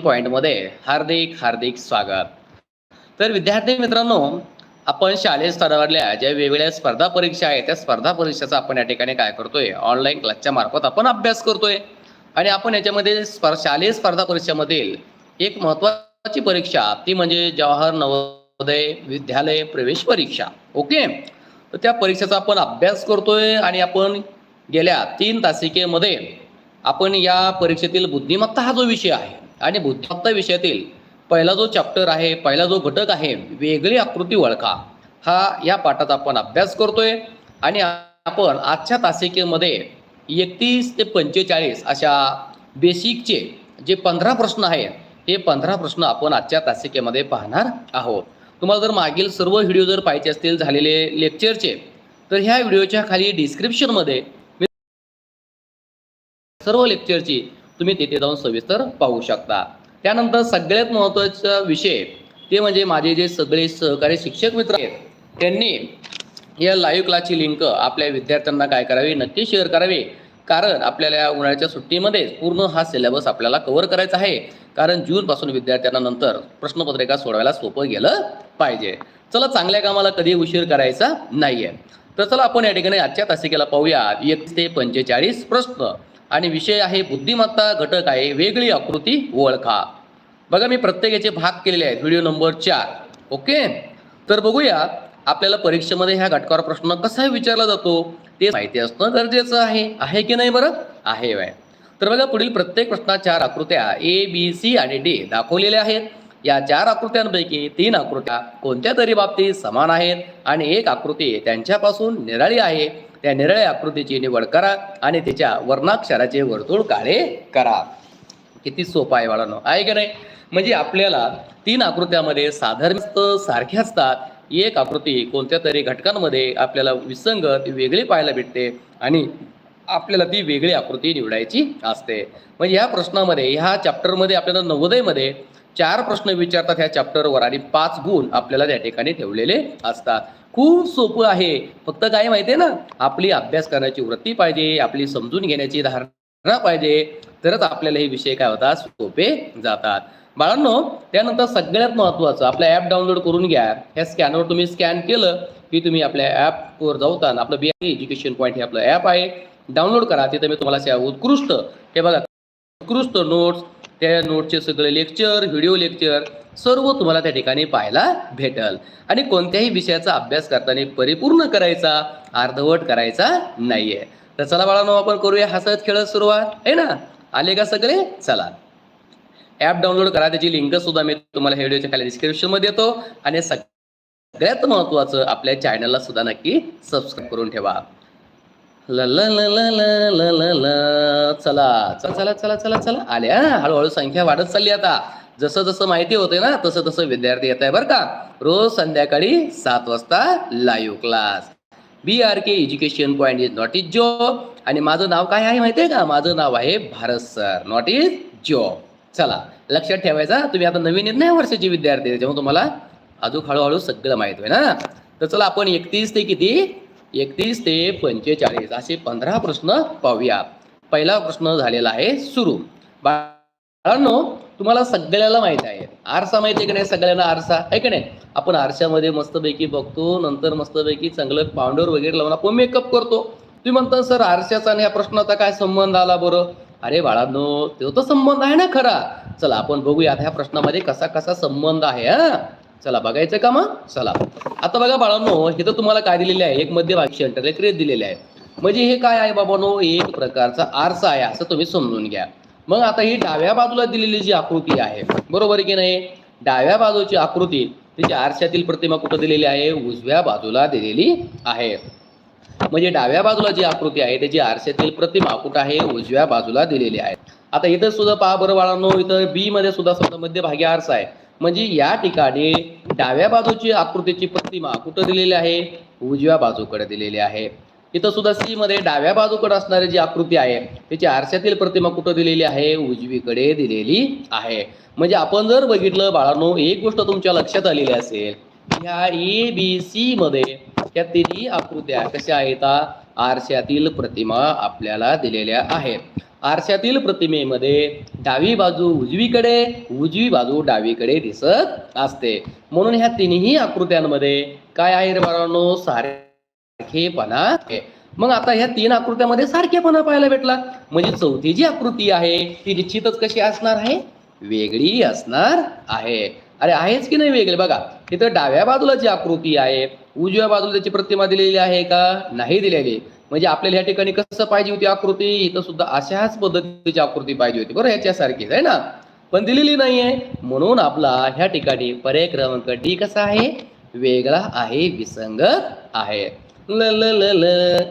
पॉइंटमध्ये हार्दिक हार्दिक स्वागत. तर विद्यार्थी मित्रांनो आपण शालेय स्तरावरल्या ज्या वेगवेगळ्या स्पर्धा परीक्षा आहेत त्या स्पर्धा परीक्षेचा आपण या ठिकाणी काय करतोय? ऑनलाईन क्लासच्या मार्फत आपण अभ्यास करतोय. आणि आपण याच्यामध्ये स्पर शालेय स्पर्धा परीक्षेमधील एक महत्वाची परीक्षा ती म्हणजे जवाहर नवोदय विद्यालय प्रवेश परीक्षा. ओके? तर त्या परीक्षेचा आपण अभ्यास करतोय आणि आपण गेल्या तीन तासिकेमध्ये आपण या परीक्षेतील बुद्धिमत्ता हा जो विषय आहे आणि बुद्धिमत्ता विषयातील पहिला जो चॅप्टर आहे पहिला जो घटक आहे वेगळी आकृती ओळखा. हा या पाठात आपण अभ्यास करतोय आणि आपण आजच्या तासिकेमध्ये एकतीस ते पंचेचाळीस अशा बेसिकचे जे पंधरा प्रश्न आहेत हे पंधरा प्रश्न आपण आजच्या तासिकेमध्ये पाहणार आहोत. तुम्हाला जर मागील सर्व व्हिडिओ जर पाहिजे असतील झालेले लेक्चरचे तर ह्या व्हिडिओच्या खाली डिस्क्रिप्शनमध्ये सर्व लेक्चरची तुम्ही तिथे जाऊन सविस्तर पाहू शकता. त्यानंतर सगळ्यात महत्त्वाचा विषय ते म्हणजे माझे जे सगळे सहकारी शिक्षक मित्र आहेत त्यांनी या लाईव्ह क्लासची लिंक आपल्या विद्यार्थ्यांना काय करावी नक्की शेअर करावी. कारण आपल्याला या उन्हाळ्याच्या सुट्टीमध्ये पूर्ण हा सिलेबस आपल्याला कव्हर करायचा आहे. कारण जूनपासून विद्यार्थ्यांना नंतर प्रश्नपत्रिका सोडवायला सोपं गेलं पाहिजे. चला चांगल्या कामाला कधी उशीर करायचा नाहीये. तर चला आपण या ठिकाणी आजच्या तासिकेला पाहूया. एक ते पंचेचाळीस प्रश्न. आणि विषय आहे बुद्धिमत्ता घटक आहे वेगळी आकृती ओळखा. बघा मी प्रत्येकाचे भाग केलेले आहेत व्हिडिओ नंबर चार. ओके? तर बघूया आपल्याला परीक्षेमध्ये ह्या घटकावर प्रश्न कसा विचारला जातो ते माहिती असणं गरजेचं आहे. आहे की नाही बरं? आहे वय तर बघा पुढील प्रत्येक प्रश्नात चार आकृत्या ए बी सी आणि डी दाखवलेल्या आहेत. या चार आकृत्यांपैकी तीन आकृत्या कोणत्या तरी बाबतीत समान आहेत आणि एक आकृती त्यांच्यापासून निराळी आहे. त्या निराळ्या आकृतीची निवड करा आणि तिच्या वर्णाक्षराचे वर्तुळ काळे करा. किती सोपं आहे बाळांनो आहे की नाही? म्हणजे आपल्याला तीन आकृत्यामध्ये साधारण सारख्या असतात. एक आकृती कोणत्या तरी घटकांमध्ये आपल्याला विसंगत वेगळी पाहायला भेटते आणि आपल्याला ती वेगळी आकृती निवडायची असते. म्हणजे ह्या प्रश्नामध्ये ह्या चॅप्टरमध्ये आपल्याला नवोदयमध्ये चार प्रश्न विचारतात ह्या चॅप्टरवर आणि पाच गुण आपल्याला त्या ठिकाणी ठेवलेले असतात. खूप सोपं आहे. फक्त काय माहिती आहे ना? आपली अभ्यास करण्याची वृत्ती पाहिजे आपली समजून घेण्याची धारणा पाहिजे तरच आपल्याला हे विषय काय होतात? सोपे जातात. बाळांनो त्यानंतर सगळ्यात महत्त्वाचं आपलं ॲप डाउनलोड करून घ्या. ह्या स्कॅनवर तुम्ही स्कॅन केलं की तुम्ही आपल्या ॲपवर जाऊताना आपलं बी एज्युकेशन पॉईंट हे आपलं ॲप आहे. डाउनलोड करा. तिथे मी तुम्हाला उत्कृष्ट हे बघा उत्कृष्ट नोट्स त्या नोटचे सगळे लेक्चर व्हिडिओ लेक्चर सर्व तुम्हाला त्या ठिकाणी पाहायला भेटल. आणि कोणत्याही विषयाचा अभ्यास करताना परिपूर्ण करायचा अर्धवट करायचा नाहीये. तर चला बाळांनो आपण करूया हसत खेळत सुरुवात. आहे ना? आले का सगळे? चला. ॲप डाउनलोड करा त्याची लिंक सुद्धा मी तुम्हाला हे व्हिडिओच्या खाली डिस्क्रिप्शनमध्ये देतो. आणि सगळ्यात महत्त्वाचं आपल्या चॅनलला सुद्धा नक्की सबस्क्राईब करून ठेवा. ल ल ल ल चला चला चला चला चला चला. आले हळूहळू संख्या वाढत चालली आता. जसं जसं माहिती होते ना तसं तसं विद्यार्थी येत आहे बरं का. रोज संध्याकाळी सात वाजता live class B R K education point is not is job आणि माझं नाव काय आहे माहिती आहे का? माझं नाव आहे Bharat sir not is job चला लक्षात ठेवायचा. तुम्ही आता नवीन येत नाही वर्षाचे विद्यार्थी त्याच्यामुळे तुम्हाला अजून हळूहळू सगळं माहीत होईल ना तर चला आपण एकतीस ते किती? एकतीस ते पंचेचाळीस असे पंधरा प्रश्न पाहूया. पहिला प्रश्न झालेला आहे सुरू. बाळांनो तुम्हाला सगळ्याला माहीत आहे. आरसा माहिती आहे की नाही? सगळ्यांना आरसा आहे की नाही? आपण आरशामध्ये मस्तपैकी बघतो नंतर मस्तपैकी चांगलं पावडर वगैरे लावून आपण मेकअप करतो. तुम्ही म्हणता सर आरशाचा आणि या प्रश्नाचा काय संबंध आला बरं? अरे बाळांनो तो तर संबंध आहे ना खरा. चला आपण बघूया ह्या प्रश्नामध्ये कसा कसा संबंध आहे हा? चला बघायचं का मग? चला. आता बघा बाळांनो हे तर तुम्हाला काय दिलेले आहे? एक मध्यभागी अंतर एक रेत दिलेले आहे. म्हणजे हे काय आहे बाबांनो? एक प्रकारचा आरसा आहे असं तुम्ही समजून घ्या. मग आता ही डाव्या बाजूला दिलेली जी आकृती आहे बरोबर आहे की नाही? डाव्या बाजूची आकृती तिची आरशातील प्रतिमा कुठं दिलेली आहे? उजव्या बाजूला दिलेली आहे. म्हणजे डाव्या बाजूला जी आकृती आहे त्याची आरशातील प्रतिमा कुठं आहे? उजव्या बाजूला दिलेली आहे. आता इथं सुद्धा पहा बरं बाळांनो इथं बी मध्ये सुद्धा समजा मध्यभागी आरसा आहे. म्हणजे या ठिकाणी डाव्या बाजूची आकृतीची प्रतिमा कुठं दिलेली आहे? उजव्या बाजूकडे दिलेली आहे. इथं सुद्धा सी मध्ये डाव्या बाजूकडे असणारी जी आकृती आहे त्याची आरशातील प्रतिमा कुठं दिलेली आहे? उजवीकडे दिलेली आहे. म्हणजे आपण जर बघितलं बाळांनो एक गोष्ट तुमच्या लक्षात आलेली असेल ह्या ए बी सी मध्ये या तिन्ही आकृत्या कशा आहेत? आरशातील प्रतिमा आपल्याला दिलेल्या आहेत. आरशातील प्रतिमेमध्ये डावी बाजू उजवीकडे उजवी बाजू डावीकडे दिसत असते. म्हणून ह्या तिन्ही आकृत्यांमध्ये काय आहे बाळांनो? सारखेपणा आहे. मग आता ह्या तीन आकृत्यामध्ये सारखेपणा पाहायला भेटला. म्हणजे चौथी जी आकृती आहे ती निश्चितच कशी असणार आहे? वेगळी असणार आहे. अरे आहेच की नाही वेगळे? बघा तिथं डाव्या बाजूला जी आकृती आहे उजव्या बाजूला त्याची प्रतिमा दिलेली आहे का? नाही दिलेली. म्हणजे आपल्याला ह्या ठिकाणी कसं पाहिजे होती आकृती? इथं सुद्धा अशाच पद्धतीची आकृती पाहिजे होती. बरं ह्याच्यासारखीच आहे ना? पण दिलेली नाहीये. म्हणून आपला ह्या ठिकाणी पर्याय क्रमांक डी कसा आहे? वेगळा आहे विसंगत आहे. ल ल ल ल.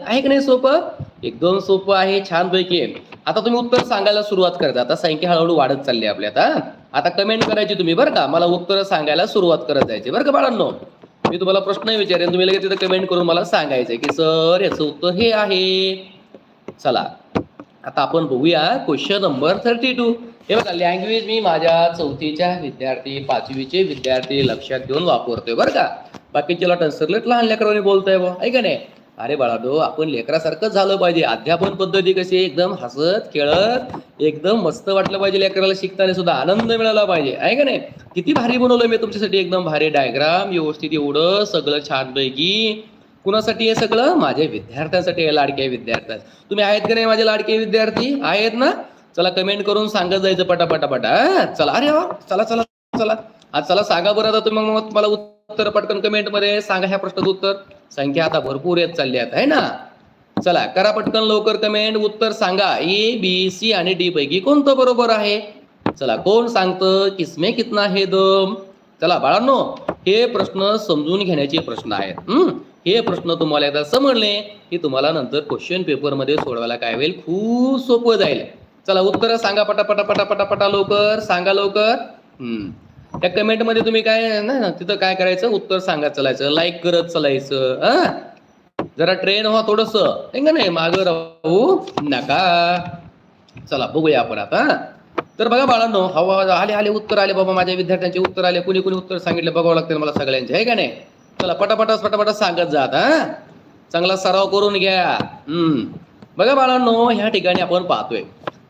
आहे की नाही सोपं? एकदम सोपं आहे छान पैकी आता तुम्ही उत्तर सांगायला सुरुवात करता. आता संख्या हळूहळू वाढत चालली आपल्या आता. आता कमेंट करायची तुम्ही बरं का? मला उत्तर सांगायला सुरुवात करत जायची. बरं का बाळांनो? मी तुम्हाला प्रश्न विचारेन. तुम्ही लगेच तिथं कमेंट करून मला सांगायचंय की सर याचं उत्तर हे आहे. चला. आता आपण बघूया क्वेश्चन नंबर थर्टी टू हे बघा लँग्वेज मी माझ्या चौथीच्या विद्यार्थी पाचवीचे विद्यार्थी लक्षात घेऊन वापरतोय बरं का? बाकीच्याला टन्सरलेट लहान लेकरांनी बोलतोय बा आहे का नाही? अरे बाळाडो आपण लेकरासारखंच झालं पाहिजे. अध्यापन पद्धती कशी एकदम हसत खेळत एकदम मस्त वाटलं पाहिजे लेकराला शिकताना सुद्धा. आनंद मिळाला पाहिजे. आहे का नाही? किती भारी बनवलं मी तुमच्यासाठी. एकदम भारी डायग्राम व्यवस्थित एवढं सगळं छानपैकी. कुणासाठी हे सगळं? माझ्या विद्यार्थ्यांसाठी आहे लाडके विद्यार्थ्या तुम्ही आहेत का नाही माझे लाडके विद्यार्थी? आहेत ना? चला कमेंट करून सांगत जायचं पटापटापटा चला. अरे वा. चला चला चला. आज चला सांगा बरं आता तुम्ही. मग मला उत्तर पटकन कमेंटमध्ये सांगा ह्या प्रश्नाचं उत्तर. संख्या आता भरपूर येत चालली आहेत आहे ना? चला करा पटकन लवकर कमेंट उत्तर सांगा. ए बी सी आणि डी पैकी कोणतं बरोबर आहे? चला कोण सांगतं? किसमे कितना हे दम चला बाळांनो हे प्रश्न समजून घेण्याचे प्रश्न आहेत. हम्म? हे प्रश्न तुम्हाला एकदा समजले की तुम्हाला नंतर क्वेश्चन पेपरमध्ये सोडवायला काय होईल? खूप सोपं जाईल. चला उत्तर सांगा पटापटा पटापटा पटा लवकर. सांगा लवकर. हम्म. त्या कमेंटमध्ये तुम्ही काय ना तिथं काय करायचं? उत्तर सांगत चालायचं. लाईक करत चालायचं. हा? जरा ट्रेन व्हा थोडस. का नाही? माग राहू नका. चला बघूया आपण आता तर बघा बाळांनो हवा आले आले उत्तर आले. बाबा माझ्या विद्यार्थ्यांचे उत्तर आले. कुणी कुणी उत्तर सांगितले? बघावं लागते मला सगळ्यांचे. आहे का नाही? चला पटापटा पटापटा सांगत जात हा? चांगला सराव करून घ्या. हम्म. बघा बाळांनो ह्या ठिकाणी आपण पाहतोय.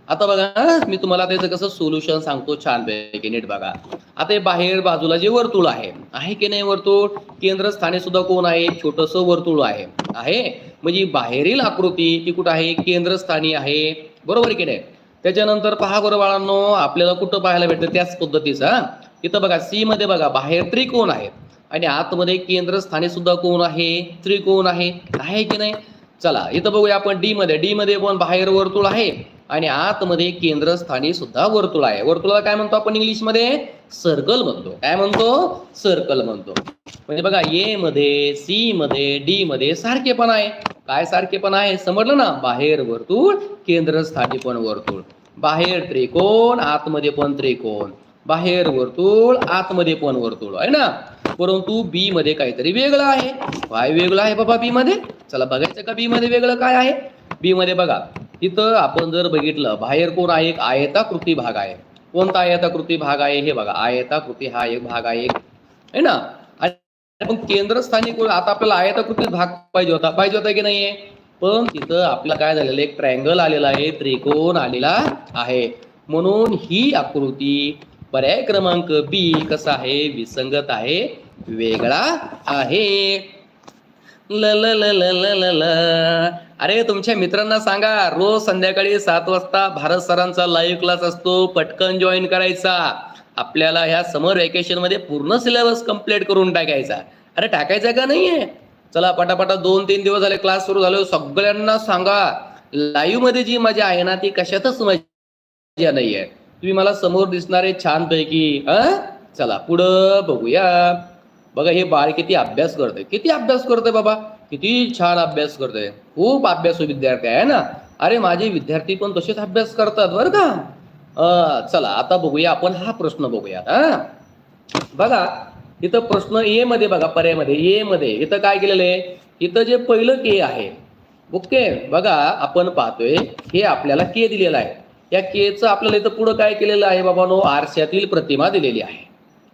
आता बघा मी तुम्हाला त्याचं कसं सोल्युशन सांगतो छान पैकी नीट बघा. आता हे बाहेर बाजूला जे वर्तुळ आहे आहे की नाही वर्तुळ? केंद्रस्थानी सुद्धा कोण आहे? छोटस वर्तुळ आहे. आहे? म्हणजे बाहेरील आकृती ती कुठं आहे? केंद्रस्थानी आहे. बरोबर आहे की नाही? त्याच्यानंतर पहा बरं बाळांनो आपल्याला कुठं पाहायला भेटतं? त्याच पद्धतीचा इथं बघा सी मध्ये बघा बाहेर त्रिकोण आहे. आणि आतमध्ये केंद्रस्थानी सुद्धा कोण आहे? त्रिकोण आहे. आहे की नाही? चला इथं बघूया आपण डी मध्ये. डी मध्ये पण बाहेर वर्तुळ आहे. आणि आतमध्ये केंद्रस्थानी सुद्धा वर्तुळ आहे. वर्तुळाला काय म्हणतो आपण इंग्लिशमध्ये? सर्कल म्हणतो. काय म्हणतो? सर्कल म्हणतो. म्हणजे बघा ए मध्ये सी मध्ये डी मध्ये सारखेपण आहे. काय सारखेपण आहे? समजलं ना? बाहेर वर्तुळ केंद्रस्थानी पण वर्तुळ. बाहेर त्रिकोण आतमध्ये पण त्रिकोण. बाहेर वर्तुळ आतमध्ये पण वर्तुळ. आहे ना? परंतु बी मध्ये काहीतरी वेगळं आहे. काय वेगळं आहे बाबा बी मध्ये? चला बघायचं का बी मध्ये वेगळं काय आहे? बी मध्ये बघा इथं आपण जर बघितलं बाहेर कोण आहे? एक आयताकृती भाग आहे. कोणता आयताकृती भाग आहे हे बघा. आयताकृती हा एक भाग आहे. है ना? पण केंद्रस्थानी आता आपल्याला आयताकृती भाग पाहिजे होता. पाहिजे होता की नाहीये? पण तिथं आपल्याला काय झालेलं एक ट्रायंगल आलेला आहे. त्रिकोण आलेला आहे. म्हणून ही आकृती पर्याय क्रमांक बी कसा आहे? विसंगत आहे. वेगळा आहे. ल ल ल ल ल ल ल. अरे तुमच्या मित्रांना सांगा रोज संध्याकाळी सात वाजता भारत सरांचा लाईव्ह क्लास असतो पटकन जॉईन करायचा. आपल्याला ह्या समर व्हॅकेशनमध्ये पूर्ण सिलेबस कंप्लीट करून टाकायचा. अरे टाकायचा का नाहीये? चला पटापटा दोन तीन दिवस झाले क्लास सुरू झाले सगळ्यांना सांगा. लाईव्हमध्ये जी मजा आहे ना ती कशातच मजा नाहीये. तुम्ही मला समोर दिसणारे छान पैकी चला पुढं बघूया. बघा हे बाळ किती अभ्यास करतोय. किती अभ्यास करतोय बाबा? किती छान अभ्यास करतोय. खूप अभ्यासू विद्यार्थी आहे ना? अरे माझे विद्यार्थी पण तसेच अभ्यास करतात बरं का? चला आता बघूया आपण हा प्रश्न बघूया हा? बघा इथं प्रश्न ए मध्ये बघा पर्यायमध्ये ए मध्ये. इथं काय केलेलं आहे? इथं जे पहिलं के आहे ओके? बघा आपण पाहतोय हे आपल्याला के दिलेलं आहे. या केचं आपल्याला इथं पुढं काय केलेलं आहे बाबानो? आरशातील प्रतिमा दिलेली आहे.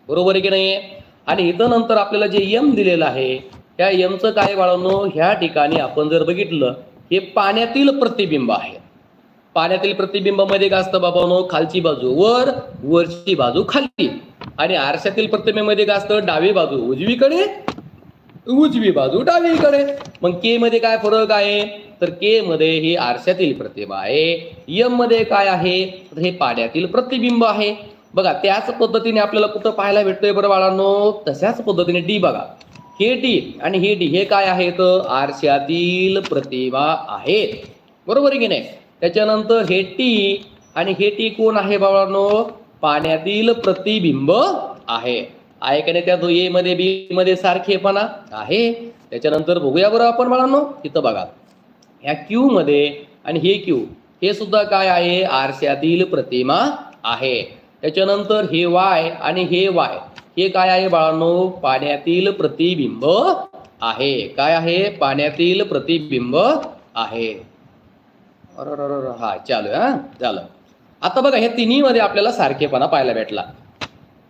बरोबर आहे की नाही आणि इथं नंतर आपल्याला जे यम दिलेलं आहे त्या यमचं काय बाळांनो ह्या ठिकाणी आपण जर बघितलं हे पाण्यातील प्रतिबिंब आहे. पाण्यातील प्रतिबिंबामध्ये काय असतं बाबांनो? खालची बाजू वर वरची बाजू खाली. आणि आरशातील प्रतिमेमध्ये काय असतं? डावी बाजू उजवीकडे उजवी बाजू डावीकडे. मग के मध्ये काय फरक आहे? तर के मध्ये ही आरशातील प्रतिमा आहे. यममध्ये काय आहे? तर हे पाण्यातील प्रतिबिंब आहे. बघा त्याच पद्धतीने आपल्याला कुठं पाहायला भेटतोय बरं बाळांनो? तशाच पद्धतीने डी बघा. हे डी आणि हे डी हे काय आहेत? आरशातील प्रतिमा आहेत. बरोबर आहे की नाही? त्याच्यानंतर हे टी आणि हे टी कोण आहे बाळांनो? पाण्यातील प्रतिबिंब आहे. आहे का नाही? त्या ए मध्ये बी मध्ये सारखेपणा आहे. त्याच्यानंतर बघूया बरं आपण बाळांनो इथं बघा. ह्या क्यू मध्ये आणि हे क्यू हे सुद्धा काय आहे? आरशातील प्रतिमा आहे. त्याच्यानंतर हे वाय आणि हे वाय हे काय आहे बाळांनो पाण्यातील प्रतिबिंब आहे काय आहे पाण्यातील प्रतिबिंब आहे हा चालू हा झालं आता बघा हे तिन्ही मध्ये आपल्याला सारखेपणा पाहायला भेटला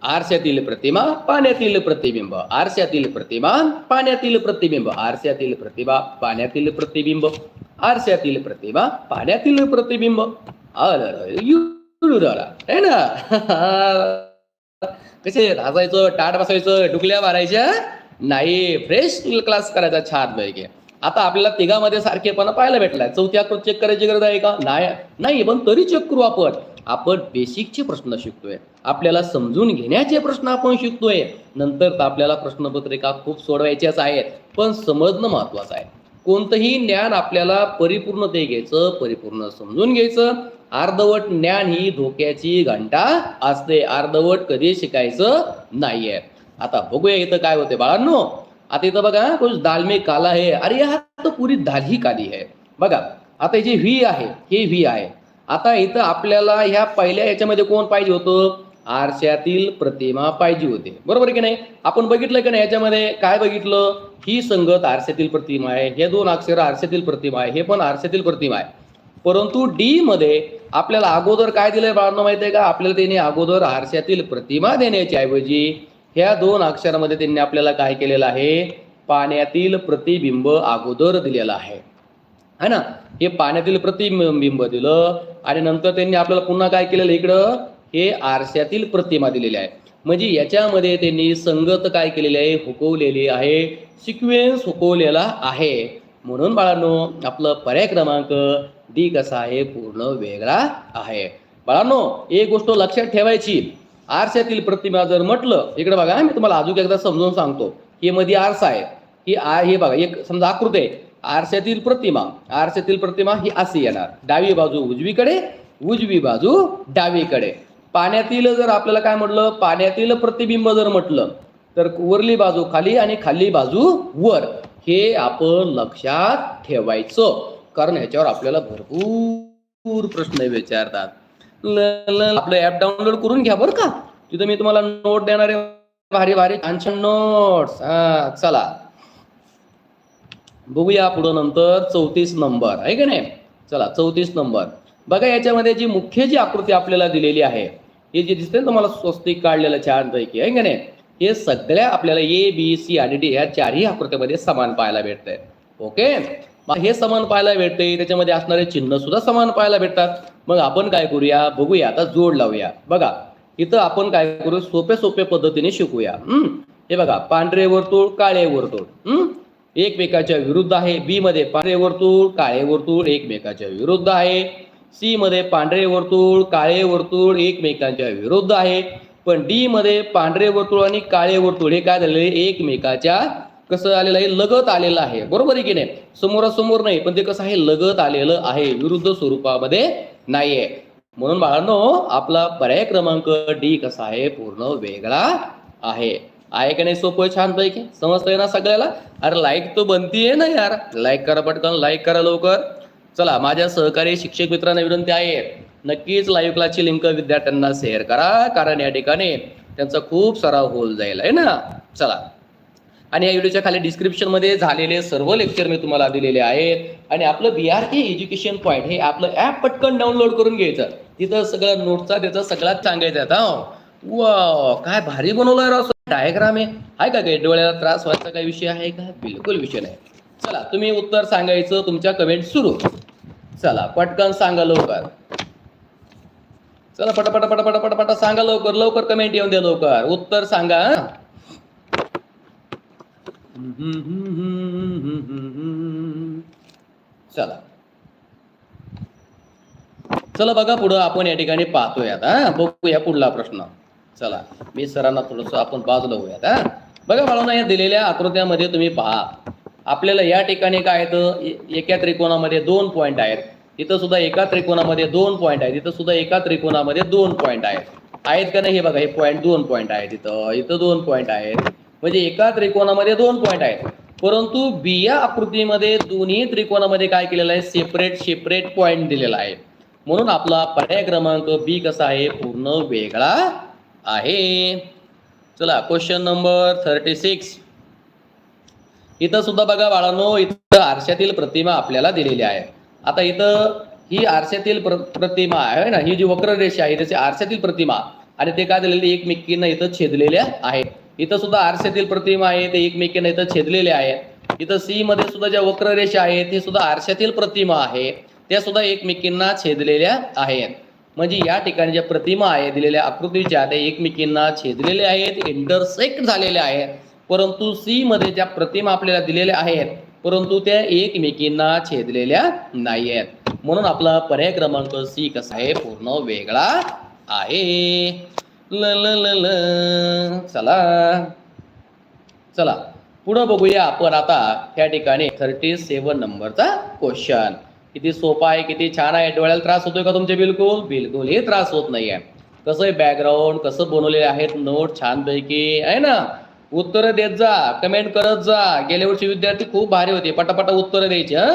आरशातील प्रतिमा पाण्यातील प्रतिबिंब आरशातील प्रतिमा पाण्यातील प्रतिबिंब आरशातील प्रतिमा पाण्यातील प्रतिबिंब आरशातील प्रतिमा पाण्यातील प्रतिबिंब अररर, युरुराला. है ना कसे हसायचं टाट बसायचं डुकल्या मारायच्या? नाही फ्रेश क्लास करायचा छान पैकी. आता आपल्याला तिघामध्ये सारखेपणा पाहायला भेटलाय. चौथ्या चेक करायची गरज आहे का? नाही पण तरी चेक करू आपण. आपण बेसिकचे प्रश्न शिकतोय. आपल्याला समजून घेण्याचे प्रश्न आपण शिकतोय. नंतर तर आपल्याला प्रश्नपत्रिका खूप सोडवायच्याच आहेत पण समजणं महत्वाचं आहे. कोणतंही ज्ञान आपल्याला परिपूर्ण ते घ्यायचं परिपूर्ण समजून घ्यायचं. अर्धवट ज्ञान ही धोक्याची घंटा असते. अर्धवट कधी शिकायचं नाहीये. आता बघूया इथं काय होते बाळांनो. आता इथं बघा कुछ दाल में काला आहे. अरे हा तर पुरी दाल ही काली आहे. बघा आता जी जे व्ही आहे हे व्ही आहे. आता इथं आपल्याला ह्या पहिल्या याच्यामध्ये कोण पाहिजे होतं? आरशातील प्रतिमा पाहिजे होते. बरोबर आहे की नाही? आपण बघितलं की नाही याच्यामध्ये? काय बघितलं? ही संगत आरशातील प्रतिमा आहे. हे दोन अक्षर आरशातील प्रतिमा आहे. हे पण आरशातील प्रतिमा आहे. परंतु डी मध्ये आपल्याला अगोदर काय दिलंय बाळांना माहिती आहे का? आपल्याला त्यांनी अगोदर आरशातील प्रतिमा देण्याच्या ऐवजी ह्या दोन अक्षरामध्ये त्यांनी आपल्याला काय केलेलं आहे? पाण्यातील प्रतिबिंब अगोदर दिलेलं आहे. है ना? हे पाण्यातील प्रतिबिंब दिलं आणि नंतर त्यांनी आपल्याला पुन्हा काय केलेलं इकडं? हे आरशातील प्रतिमा दिलेली आहे. म्हणजे याच्यामध्ये त्यांनी संगत काय केलेली आहे? हुकवलेली आहे. सिक्वेन्स हुकवलेला आहे. म्हणून बाळांनो आपलं पर्याय क्रमांक डी कसा आहे पूर्ण वेगळा आहे. बाळांनो एक गोष्ट लक्षात ठेवायची. आरशातील प्रतिमा जर म्हटलं इकडे बघा मी तुम्हाला अजून एकदा समजून सांगतो. हे मध्ये आरसा आहे. ही आ हे बघा एक समजा आकृती आहे. आरशातील प्रतिमा आरशातील प्रतिमा ही अशी येणार. डावी बाजू उजवीकडे उजवी बाजू डावीकडे. पाण्यातील जर आपल्याला काय म्हटलं पाण्यातील प्रतिबिंब जर म्हटलं तर वरली बाजू खाली आणि खाली बाजू वर. हे आपण लक्षात ठेवायचं. कारण ह्याच्यावर आपल्याला भरपूर प्रश्न विचारतात. ल- ल- आपलं ऍप डाउनलोड करून घ्या बरं का. तिथं मी तुम्हाला नोट देणार आहे. भारी भारी छान छान नोट्स हा चला. बघूया पुढं नंतर चौतीस नंबर आहे का नाही? चला चौतीस नंबर. बघा याच्यामध्ये जी मुख्य जी आकृती आपल्याला दिलेली आहे हे जे दिसते ना तुम्हाला स्वस्तिक काढलेलं छानपैकी आहे का नाही? हे सगळ्या आपल्याला ए बी सी आणि डी ह्या चारही आकृतीमध्ये समान पाहायला भेटत ओके? मग हे समान पाहायला भेटते. त्याच्यामध्ये असणारे चिन्ह सुद्धा समान पाहायला भेटतात. मग आपण काय करूया? बघूया. आता जोड लावूया. बघा इथं आपण काय करू? सोप्या सोप्या पद्धतीने शिकूया. हम्म? हे बघा पांढरे वर्तुळ काळे वर्तुळ. हम्म? एकमेकाच्या विरुद्ध आहे. बी मध्ये पांढरे वर्तुळ काळे वर्तुळ एकमेकाच्या विरुद्ध आहे. सी मध्ये पांढरे वर्तुळ काळे वर्तुळ एकमेकांच्या विरुद्ध आहे. पण डी मध्ये पांढरे वर्तुळ आणि काळे वर्तुळ हे काय झालेले? एकमेकाच्या कसं आलेलं आहे? लगत आलेलं आहे. बरोबर आहे की नाही? समोरासमोर नाही पण ते कसं आहे? लगत आलेलं आहे. विरुद्ध स्वरूपामध्ये नाहीये. म्हणून बाळांनो आपला पर्याय क्रमांक डी कसा आहे? पूर्ण वेगळा आहे. आहे का नाही? सोपं छान पैकी समजतंय ना सगळ्याला? अरे लाईक तो बनतीये ना यार. लाईक करा पटकन. लाईक करा लवकर. चला माझ्या सहकारी शिक्षक मित्रांना विनंती आहे. नक्कीच लाईव्ह क्लासची लिंक विद्यार्थ्यांना शेअर करा. कारण या ठिकाणी त्यांचा खूप सराव होल जाईल. आहे ना? चला. आणि या व्हिडिओच्या खाली डिस्क्रिप्शनमध्ये झालेले सर्व लेक्चर मी तुम्हाला दिलेले आहेत. आणि आपलं B R K education point हे आपलं ऍप पटकन डाउनलोड करून घ्यायचं. तिथं सगळं नोटचा त्याचा सगळ्यात सांगायचं आता हो. वा काय भारी बनवलं राव डायग्राम आहे. आहे का काही डोळ्याला त्रास व्हायचा काही विषय आहे का? बिलकुल विषय नाही. चला तुम्ही उत्तर सांगायचं तुमच्या कमेंट सुरू. चला पटकन सांगा लवकर. चला पटापट पटापट पटापट सांगा लवकर. लवकर कमेंट येऊन द्या लवकर. उत्तर सांगा चला. चला बघा पुढं आपण या ठिकाणी पाहतोय आता बघूया पुढला प्रश्न. चला मी सरांना थोडस आपण बाजूला होऊयात हा. बघा बाळांना या दिलेल्या आकृत्यामध्ये तुम्ही पहा. आपल्याला या ठिकाणी काय आहेत एका त्रिकोणामध्ये दोन पॉईंट आहेत. इथं सुद्धा एका त्रिकोणामध्ये दोन पॉईंट आहेत. इथं सुद्धा एका त्रिकोणामध्ये दोन पॉईंट आहेत. आहेत का नाही हे बघा हे पॉईंट दोन पॉईंट आहेत इथं. इथं दोन पॉईंट आहेत. म्हणजे एका त्रिकोणामध्ये दोन पॉईंट आहेत. परंतु बिया आकृतीमध्ये दोन्ही त्रिकोणामध्ये काय केलेलं आहे? सेपरेट सेपरेट पॉईंट दिलेला आहे. म्हणून आपला पर्याय क्रमांक बी कसा आहे? पूर्ण वेगळा आहे. चला क्वेश्चन नंबर थर्टी सिक्स इथं सुद्धा बघा बाळांनो इथं आरशातील प्रतिमा आपल्याला दिलेली आहे. आता इथं ही आरशातील प्र प्रतिमा आहे ना ही जी वक्ररेषा आहे त्याची आरशातील प्रतिमा. आणि ते काय दिलेली? एकमेकींना इथं छेदलेल्या आहेत. इथं सुद्धा आरशातील प्रतिमा आहे ते एकमेकींना इथं छेदलेले आहेत. इथं सी मध्ये सुद्धा ज्या वक्ररेषा आहेत ते सुद्धा आरशातील प्रतिमा आहे. त्या सुद्धा एकमेकींना छेदलेल्या आहेत. म्हणजे या ठिकाणी ज्या प्रतिमा आहे दिलेल्या आकृतीच्या त्या एकमेकींना छेदलेल्या आहेत इंटरसेक्ट झालेल्या आहेत. परंतु सी मध्ये ज्या प्रतिमा आपल्याला दिलेल्या आहेत परंतु त्या एकमेकींना छेदलेल्या नाही आहेत. म्हणून आपला पर्याय क्रमांक सी कसा आहे पूर्ण वेगळा आहे. ल ल ल ल. चला. चला. पुढं बघूया आपण आता त्या ठिकाणी थर्टी सेवन नंबरचा क्वेश्चन किती सोपा आहे किती छान आहे. डोळ्याला त्रास होतोय का तुमचे बिलकुल बिलकुल हे त्रास होत नाहीये. कसं आहे बॅकग्राऊंड कसं बनवलेले आहेत नोट छानपैकी आहे ना? उत्तर देत जा कमेंट करत जा. गेल्या वर्षी विद्यार्थी खूप भारी होते. पटापटा उत्तर द्यायची हा?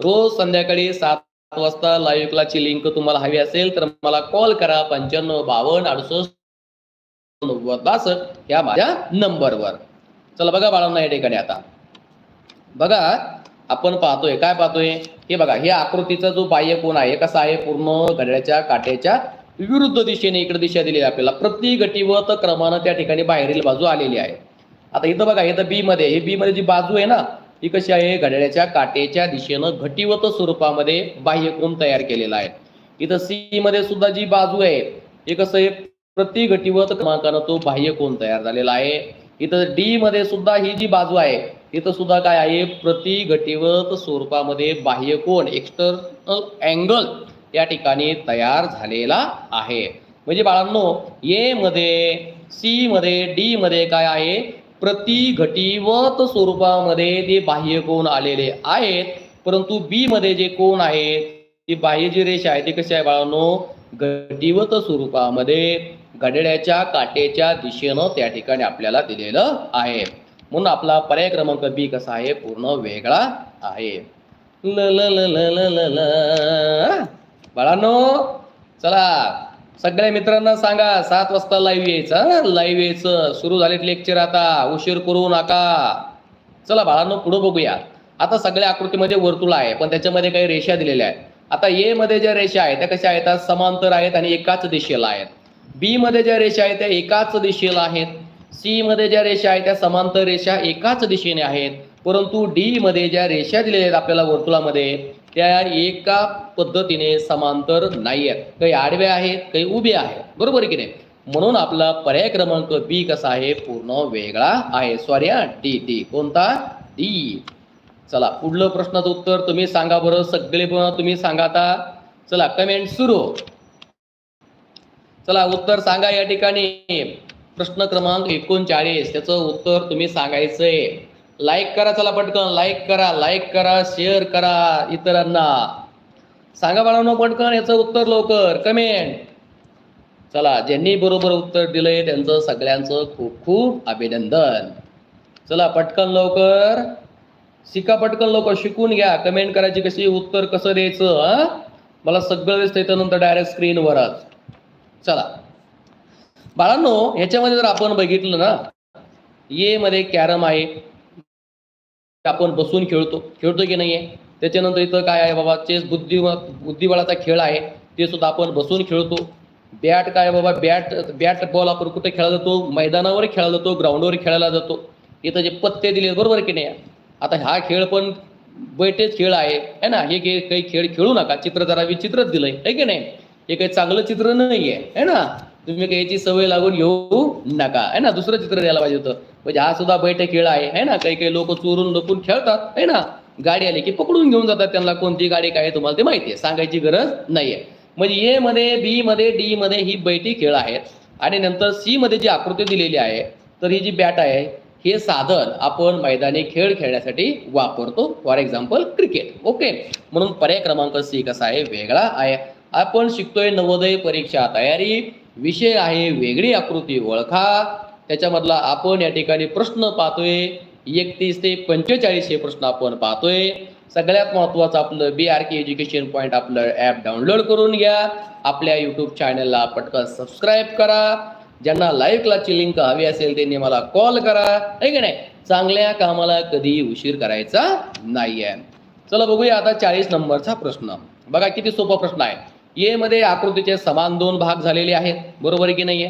रोज संध्याकाळी सात वाजता लाईव्ह क्लासची लिंक तुम्हाला हवी असेल तर मला कॉल करा पंच्याण्णव बावन्न अडुसष्ट नव्वद बासष्ट या माझ्या नंबरवर. चला बघा बाळांना या ठिकाणी आता. बघा आपण पाहतोय काय पाहतोय? हे बघा हे आकृतीचा जो बाह्य कोण आहे कसा आहे? पूर्ण घड्याच्या काट्याच्या विरुद्ध दिशेने इकडे दिशा दिलेली आहे आपल्याला. प्रति गटीवत क्रमानं त्या ठिकाणी बाहेरील बाजू आलेली आहे. आता इथं बघा इथं बी मध्ये हे बी मध्ये जी बाजू आहे ना ही कशी आहे? घड्याळ्याच्या काटेच्या दिशेनं घटीवत स्वरूपामध्ये बाह्यकोन तयार केलेला आहे. इथं सी मध्ये सुद्धा जी बाजू आहे हे कसं आहे? प्रति घटीवत क्रमांकानं तो बाह्य कोण तयार झालेला आहे. इथं डी मध्ये सुद्धा ही जी बाजू आहे इथं सुद्धा काय आहे? प्रति गटीवत स्वरूपामध्ये बाह्य कोण? एक्सटर्नल अँगल या ठिकाणी तयार झालेला आहे. म्हणजे बाळांनो ए मध्ये सी मध्ये डी मध्ये काय आहे? प्रति घटीवत स्वरूपामध्ये ते बाह्य कोण आलेले आहेत. परंतु बी मध्ये जे कोण आहे ती बाह्य जी रेषा आहे ती कशी आहे बाळांनो? घटीवत स्वरूपामध्ये घड्याळ्याच्या काटेच्या दिशेनं त्या ठिकाणी आपल्याला दिलेलं आहे. म्हणून आपला पर्याय क्रमांक बी कसा आहे? पूर्ण वेगळा आहे. ल ल ल ल ल ल बाळांनो चला. सगळ्या मित्रांना सांगा सात वाजता लाईव्ह यायचं लाईव्ह यायचं. सुरू झालेत लेक्चर आता. उशीर करू नका. चला बाळांनो पुढं बघूया. आता सगळ्या आकृतीमध्ये वर्तुळ आहे पण त्याच्यामध्ये काही रेषा दिलेल्या आहेत. आता ए मध्ये ज्या रेषा आहेत त्या कशा आहेत? समांतर आहेत आणि एकाच दिशेला आहेत. बी मध्ये ज्या रेषा आहेत त्या एकाच दिशेला आहेत. सी मध्ये ज्या रेषा आहेत त्या समांतर रेषा एकाच दिशेने आहेत. परंतु डी मध्ये ज्या रेषा दिलेल्या आहेत आपल्याला वर्तुळामध्ये त्या एका पद्धतीने समांतर नाही आहेत. काही आडव्या आहेत काही उभे आहेत. बरोबर आहे की नाही? म्हणून आपला पर्याय क्रमांक बी कसा आहे? पूर्ण वेगळा आहे. सॉरी हा. डी डी कोणता? डी चला पुढलं प्रश्नाचं उत्तर तुम्ही सांगा बरं. सगळे पण तुम्ही सांगा आता. चला कमेंट सुरू. चला उत्तर सांगा या ठिकाणी. प्रश्न क्रमांक एकोणचाळीस. त्याचं उत्तर तुम्ही सांगायचंय. लाईक करा चला पटकन. लाईक करा लाईक करा शेअर करा इतरांना. सांगा बाळांनो पटकन याचं उत्तर लवकर. कमेंट चला ज्यांनी बरोबर उत्तर दिलंय त्यांचं सगळ्यांचं खूप खूप अभिनंदन. चला पटकन लवकर. शिका पटकन लवकर. शिकून घ्या. कमेंट करायची कशी? उत्तर कसं द्यायचं मला सगळं दिसतं इथं नंतर डायरेक्ट स्क्रीनवरच चला. बाळांनो ह्याच्यामध्ये जर आपण बघितलं ना ये मध्ये कॅरम आहे. आपण बसून खेळतो. खेळतो की नाहीये? त्याच्यानंतर इथं काय आहे बाबा? चेस बुद्धी बुद्धिबळाचा खेळ आहे. ते सुद्धा आपण बसून खेळतो. बॅट काय बाबा? बॅट बॅट बॉल आपण कुठे खेळला जातो? मैदानावर खेळला जातो ग्राउंडवर खेळायला जातो. इथं जे पत्ते दिले बरोबर की नाही? आता हा खेळ पण बैठेच खेळ आहे. है ना? हे काही खेळ खेळू नका. चित्र जरा विचित्रच दिलंय. है की नाही? हे काही चांगलं चित्र नाहीये है ना? तुम्ही काही याची सवय लागून घेऊ नका है ना? दुसरं चित्र द्यायला पाहिजे होतं. म्हणजे हा सुद्धा बैठे खेळ आहे है ना? काही काही लोक चोरून लपून खेळतात है ना? गाडी आली की पकडून घेऊन जातात त्यांना कोणती गाडी काय आहे तुम्हाला ते माहिती आहे सांगायची गरज नाहीये. म्हणजे ए मध्ये बी मध्ये डी मध्ये ही बैठी खेळ आहेत. आणि नंतर सी मध्ये जी आकृती दिलेली आहे तर ही जी बॅट आहे हे साधन आपण मैदानी खेळ खेळण्यासाठी वापरतो. फॉर एक्झाम्पल क्रिकेट ओके म्हणून पर्याय क्रमांक सी कसा आहे वेगळा आहे. आपण शिकतोय नवोदय परीक्षा तयारी. विषय आहे वेगळी आकृती ओळखा. त्याच्यामधला आपण या ठिकाणी प्रश्न पाहतोय. एकतीस ते पंचेचाळीस हे प्रश्न आपण पाहतोय. सगळ्यात महत्त्वाचं आपलं B R K education point आपलं ॲप डाउनलोड करून घ्या. आपल्या यूट्यूब चॅनलला पटकन सबस्क्राईब करा. ज्यांना लाईव्ह क्लासची लिंक हवी असेल त्यांनी मला कॉल करा. आहे की नाही? चांगल्या कामाला कधी उशीर करायचा नाही आहे चला बघूया आता चाळीस नंबरचा प्रश्न. बघा किती सोपा प्रश्न आहे. ए मध्ये आकृतीचे समान दोन भाग झालेले आहेत. बरोबर आहे की आहे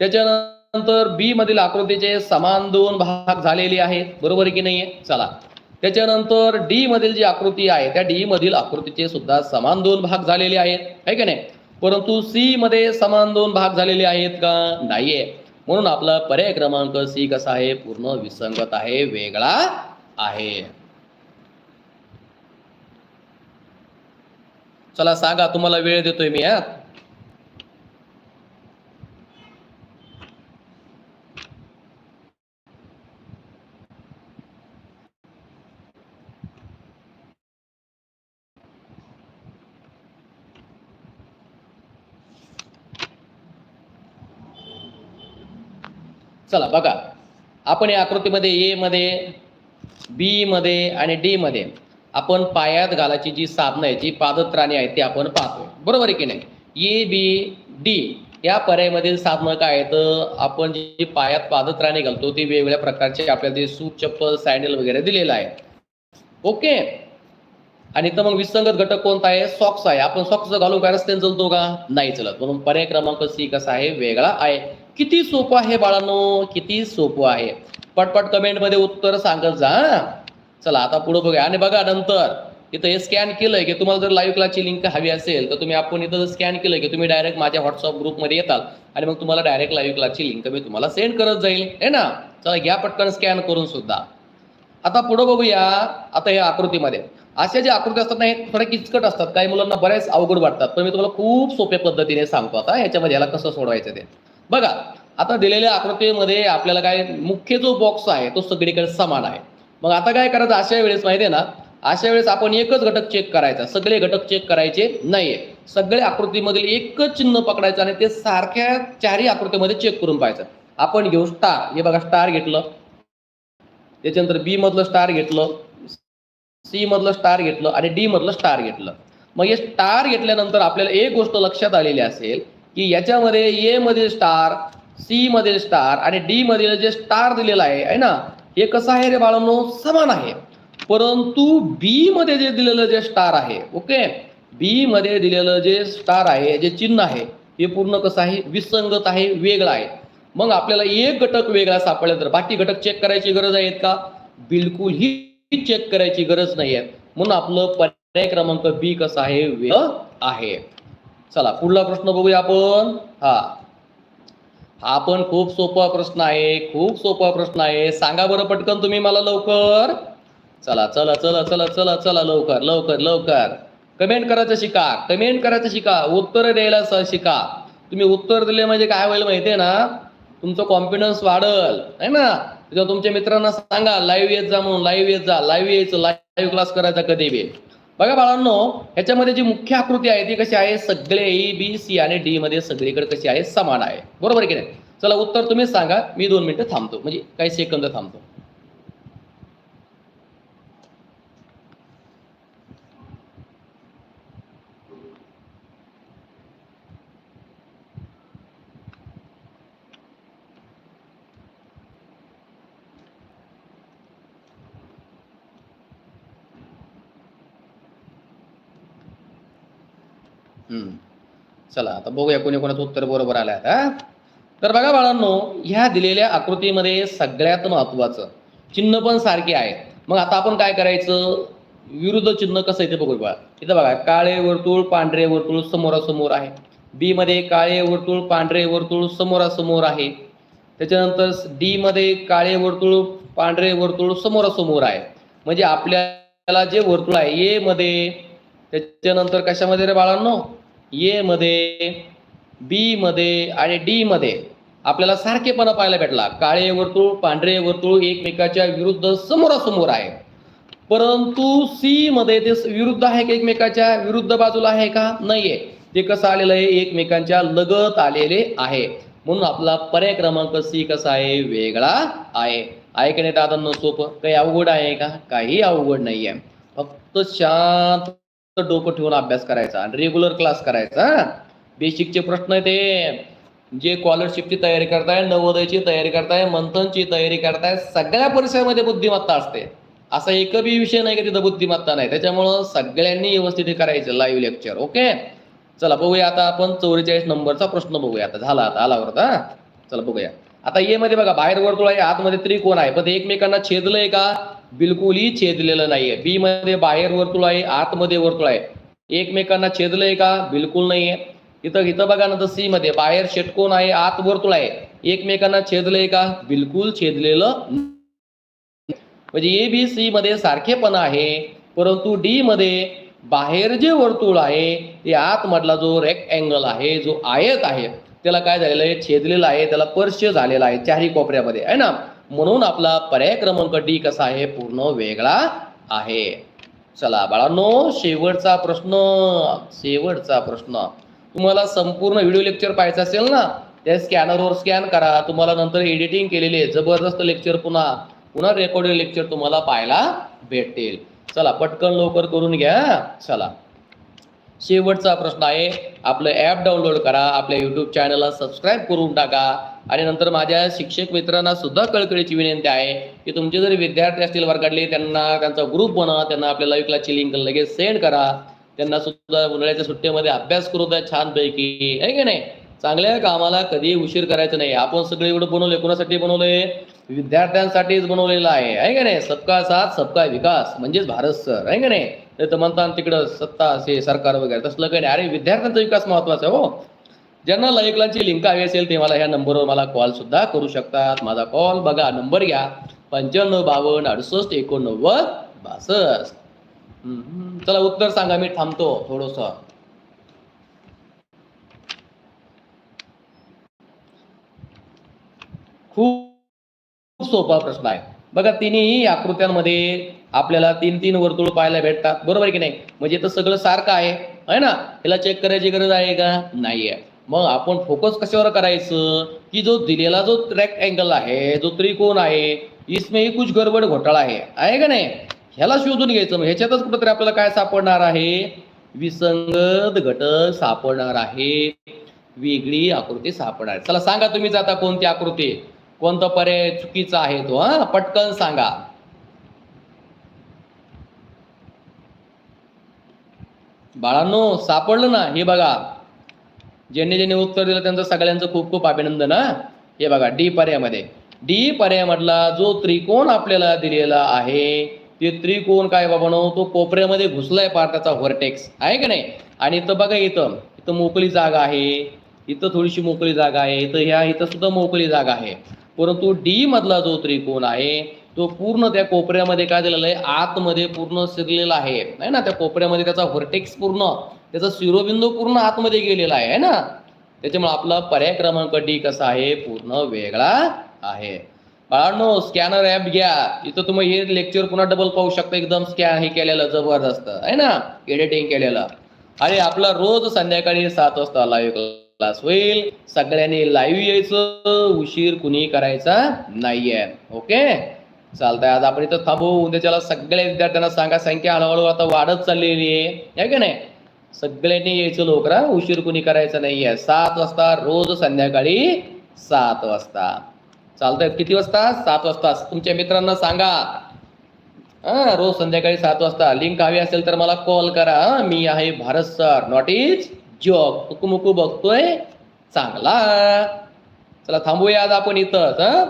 त्याच्यानंतर बी मधील आकृतीचे समान दोन भाग झालेले आहेत. बरोबर आहे की आहे चला. त्याच्यानंतर डी मधील जी आकृती आहे त्या डी मधील आकृतीचे सुद्धा समान दोन भाग झालेले आहेत. आहे की नाही? परंतु सी मध्ये समान दोन भाग झालेले आहेत का? नाहीये. म्हणून आपला पर्याय क्रमांक सी कसा आहे? पूर्ण विसंगत आहे वेगळा आहे. चला सांगा तुम्हाला वेळ देतोय मी यात चला बघा. आपण या आकृतीमध्ये ए मध्ये बी मध्ये आणि डी मध्ये आपण पायात घालायची जी साधनं आहे जी पादत्राणे आहेत ती आपण पाहतोय. बरोबर आहे की नाही? ए बी डी या पर्यायामधील साधनं काय आहेत? आपण जी पायात पादत्राणे घालतो ती वेगवेगळ्या प्रकारचे आपल्याला ते सूट चप्पल सँडल वगैरे दिलेलं आहे. ओके? आणि तर मग विसंगत घटक कोणता आहे? सॉक्स आहे. आपण सॉक्स घालून काय रस्त्याने चलतो का? नाही चलत. म्हणून पर्याय क्रमांक सी कसा आहे? वेगळा आहे. किती सोपं आहे बाळांनो? किती सोपं आहे. पटपट कमेंटमध्ये उत्तर सांगत जा हा. चला आता पुढे बघूया. आणि बघा नंतर इथं हे स्कॅन केलंय की तुम्हाला जर लाईव्ह क्लासची लिंक हवी असेल तर तुम्ही आपण इथं स्कॅन केलं की तुम्ही डायरेक्ट माझ्या व्हॉट्सअप ग्रुपमध्ये येताल. आणि मग तुम्हाला डायरेक्ट लाईव्ह क्लासची लिंक मी तुम्हाला सेंड करत जाईल. हे ना? चला घ्या पटकन स्कॅन करून सुद्धा. आता पुढे बघूया. आता या आकृतीमध्ये. अशा ज्या आकृती असतात ना हे थोड्या किचकट असतात. काही मुलांना बऱ्याच अवघड वाटतात. पण मी तुम्हाला खूप सोप्या पद्धतीने सांगतो आता याच्यामध्ये याला कसं सोडवायचं ते. बघा आता दिलेल्या आकृतीमध्ये आपल्याला काय मुख्य जो बॉक्स आहे तो सगळीकडे समान आहे. मग आता काय करायचं? अशा वेळेस माहिती आहे ना अशा वेळेस आपण एकच घटक चेक करायचा. सगळे घटक चेक करायचे नाहीये. सगळे आकृतीमधील एकच चिन्ह पकडायचं आणि ते सारख्या चारही आकृतीमध्ये चेक करून पाहायचं. आपण घेऊ स्टार हे बघा स्टार घेतलं. त्याच्यानंतर बी मधलं स्टार घेतलं. सी मधलं स्टार घेतलं आणि डी मधलं स्टार घेतलं. मग हे स्टार घेतल्यानंतर आपल्याला एक गोष्ट लक्षात आलेली असेल की याच्यामध्ये ए मधील स्टार सी मधील स्टार आणि डी मधील जे स्टार दिलेलं आहे ना? हे कसं आहे रे बाळांनो? समान आहे. परंतु बी मध्ये जे दिलेलं जे स्टार आहे ओके बी मध्ये दिलेलं जे स्टार आहे जे चिन्ह आहे हे पूर्ण कसं आहे? विसंगत आहे वेगळं आहे. मग आपल्याला एक घटक वेगळा सापडला तर बाकी घटक चेक करायची गरज आहेत का? बिलकुल ही चेक करायची गरज नाही आहे म्हणून आपलं पर्याय क्रमांक बी कसा आहे? वेगळं आहे. चला पुढला प्रश्न बघूया आपण. हा. हा पण खूप सोपा प्रश्न आहे खूप सोपा प्रश्न आहे. सांगा बरं पटकन तुम्ही मला लवकर. चला चला चला चला चला चला लवकर लवकर लवकर. कमेंट करायचं शिका कमेंट करायचं शिका उत्तर द्यायला शिका. तुम्ही उत्तर दिले म्हणजे काय होईल माहितीये ना? तुमचं कॉन्फिडन्स वाढल आहे ना? तुमच्या मित्रांना सांगा लाईव्ह येत जा म्हणून लाईव्ह येत जा लाईव्ह यायचं लाईव्ह क्लास करायचा कधी बी. बघा बाळांनो ह्याच्यामध्ये जी मुख्य आकृती आहे ती कशी आहे? सगळे ए बी सी आणि डी मध्ये सगळीकडे कशी आहे? समान आहे. बरोबर आहे की नाही? चला उत्तर तुम्हीच सांगा. मी दोन मिनिटं थांबतो. म्हणजे काही सेकंद थांबतो. चला आता बघूया कोणी कोणाचं उत्तर बरोबर आलं आता. तर बघा बाळांनो ह्या दिलेल्या आकृतीमध्ये सगळ्यात महत्वाचं चिन्ह पण सारखे आहे मग आता आपण काय करायचं? विरुद्ध चिन्ह कसं आहे ते बघू बघा इथं बघा काळे वर्तुळ पांढरे वर्तुळ समोरासमोर आहे. बी मध्ये काळे वर्तुळ पांढरे वर्तुळ समोरासमोर आहे. त्याच्यानंतर डी मध्ये काळे वर्तुळ पांढरे वर्तुळ समोरासमोर आहे. म्हणजे आपल्याला जे वर्तुळ आहे ए मध्ये त्याच्यानंतर कशामध्ये रे बाळांनो? ए मध्ये बी मध्ये आणि डी मध्ये आपल्याला सारखेपणा पाहायला भेटला. काळे वर्तुळ पांढरे वर्तुळ एकमेकाच्या विरुद्ध समोरासमोर आहे. परंतु सी मध्ये ते विरुद्ध आहे का एकमेकाच्या विरुद्ध बाजूला आहे का? नाहीये. ते कसं आलेलं आहे? एकमेकांच्या लगत आलेले आहे. म्हणून आपला पर्याय क्रमांक सी कसा आहे? वेगळा आहे. ऐकण्यात दादांना सोपं? काही अवघड आहे का? काही अवघड नाहीये. फक्त शांत डोकं ठेवून अभ्यास करायचा आणि रेग्युलर क्लास करायचा बेसिकचे प्रश्न आहे ते. जे स्कॉलरशिपची तयारी करताय नवोदयची तयारी करताय मंथनची तयारी करताय सगळ्या परिसरामध्ये बुद्धिमत्ता असते. असा एक बी विषय नाही की तिथं बुद्धिमत्ता नाही. त्याच्यामुळं सगळ्यांनी व्यवस्थित करायचं लाईव्ह लेक्चर ओके चला बघूया आता आपण चौवेचाळीस नंबरचा प्रश्न बघूया आता. झाला आता आला आता चला बघूया. आता ये मध्ये बघा बाहेर वर्तुळ आहे आतमध्ये त्रिकोण आहे. पण ते एकमेकांना छेदलंय का? बिलकुलही छेदलेलं नाहीये. बी मध्ये बाहेर वर्तुळ आहे आतमध्ये वर्तुळ आहे. एकमेकांना छेदलंय का? बिलकुल नाहीये. इथं इथं बघा ना तर सी मध्ये बाहेर षटकोन आहे आत वर्तुळ आहे. एकमेकांना छेदलंय का? बिलकुल छेदलेलं म्हणजे ए बी सी मध्ये सारखेपणा आहे परंतु डी मध्ये बाहेर जे वर्तुळ आहे ते आतमधला जो रेक्ट आहे जो आयत आहे त्याला काय झालेलं आहे? छेदलेला आहे त्याला पर्श झालेला आहे चारही कोपऱ्यामध्ये. आहे ना? म्हणून आपला पर्याय क्रमांक डी कसा आहे? पूर्ण वेगळा आहे. चला बाळांनो शेवटचा प्रश्न. शेवटचा प्रश्न. तुम्हाला संपूर्ण व्हिडिओ लेक्चर पाहायचं असेल ना त्या स्कॅनरवर स्कॅन करा. तुम्हाला नंतर एडिटिंग केलेले जबरदस्त लेक्चर पुन्हा पुन्हा रेकॉर्डेड लेक्चर तुम्हाला पाहायला भेटतील. चला पटकन लवकर करून घ्या. चला. शेवटचा प्रश्न आहे. आपलं ॲप डाउनलोड करा. आपल्या यूट्यूब चॅनलला सबस्क्राईब करून टाका. आणि नंतर माझ्या शिक्षक मित्रांना सुद्धा कळकळीची विनंती आहे की तुमचे जर विद्यार्थी असतील वर्गातले त्यांना त्यांचा ग्रुप बनवा त्यांना आपल्या लाईव्ह क्लासची लिंक लगेच सेंड करा. त्यांना सुद्धा उन्हाळ्याच्या सुट्टीमध्ये अभ्यास करू द्या छानपैकी. आहे की नाही? चांगल्या कामाला कधी उशीर करायचं नाही. आपण सगळे एवढं बनवलंय कोणासाठी बनवलंय? विद्यार्थ्यांसाठीच बनवलेलं आहे. आहे का नाही? सबका साथ सबका विकास. म्हणजेच भारत सर. आहे का नाही? तर म्हणतात तिकडं सत्ता असे सरकार वगैरे. तसलं काही नाही. अरे विद्यार्थ्यांचा विकास महत्त्वाचा आहे हो. ज्यांना लयकलांची लिंक हवी असेल ते मला ह्या नंबरवर मला कॉल सुद्धा करू शकतात. माझा कॉल बघा नंबर घ्या. पंच्याण्णव बावन्न अडुसष्ट एकोणनव्वद बासष्ट. चला उत्तर सांगा मी थांबतो थोडस. खूप सोपा प्रश्न आहे. बघा तिन्ही आकृत्यांमध्ये आपल्याला तीन तीन वर्तुळ पाहायला भेटतात. बरोबर आहे की नाही? म्हणजे तर सगळं सारखं आहे. है ना? याला चेक करायची गरज आहे का? नाहीये. मग आपण फोकस कशावर करायचं? की जो दिलेला जो ट्रॅक अँगल आहे जो त्रिकोण आहे इसमे ही कुछ गडबड घोटाळा आहे. आहे का नाही? ह्याला शोधून घ्यायचं. मग ह्याच्यातच कुठंतरी आपल्याला काय सापडणार आहे? विसंगत घटक सापडणार आहे. वेगळी आकृती सापडणार आहे. चला सांगा तुम्ही आता कोणती आकृती? कोणता पर्याय चुकीचा आहे तो हा? पटकन सांगा. बाळांनो सापडलं ना? हे बघा. ज्यांनी ज्यांनी उत्तर दिलं त्यांचं सगळ्यांचं खूप खूप अभिनंदन हा. हे बघा डी पर्यायामध्ये डी पर्यायामधला जो त्रिकोण आपल्याला दिलेला आहे ते त्रिकोण काय बाबानो तो कोपऱ्यामध्ये घुसलाय पार त्याचा व्हर्टेक्स आहे का नाही? आणि इथं बघा इथं इथं मोकळी जागा आहे इथं थोडीशी मोकळी जागा आहे इथं ह्या इथं सुद्धा मोकळी जागा आहे. परंतु डी मधला जो त्रिकोण आहे तो पूर्ण त्या कोपऱ्यामध्ये काय दिलेला आहे? आतमध्ये पूर्ण शिरलेला आहे. है ना? त्या कोपऱ्यामध्ये त्याचा व्हर्टेक्स पूर्ण त्याचा शिरोबिंदू पूर्ण आतमध्ये गेलेला आहे ना? त्याच्यामुळे आपला पर्याय क्रमांक डी कसा आहे? पूर्ण वेगळा आहे. बाळांनो स्कॅनर ॲप घ्या. इथं तुम्ही हे लेक्चर पुन्हा डबल पाहू शकता. एकदम स्कॅन हे केलेलं जबरदस्त. आहे ना? एडिटिंग केलेलं. अरे आपला रोज संध्याकाळी सात वाजता लाईव्ह क्लास होईल. सगळ्यांनी लाईव्ह यायचं. उशीर कुणी करायचा नाहीये. ओके चालतंय. आज आपण इथं थांबू. उद्याच्याला सगळ्या विद्यार्थ्यांना सांगा संख्या हळूहळू आता वाढत चाललेली आहे. है का नाही? सगळ्यांनी यायचं लवकर उशीर कुणी करायचा नाहीये. सात वाजता रोज संध्याकाळी सात वाजता. चालतंय. किती वाजता? सात वाजता. तुमच्या मित्रांना सांगा. हा रोज संध्याकाळी सात वाजता. लिंक हवी असेल तर मला कॉल करा. मी आहे Bharat sir not is job तुकमुकू बघतोय. चांगला. चला थांबूया आज आपण इथं हा?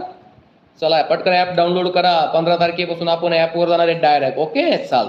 चला पटकन ॲप डाउनलोड करा. पंधरा तारखेपासून आपण ॲपवर जाणार आहे डायरेक्ट ओके चालतं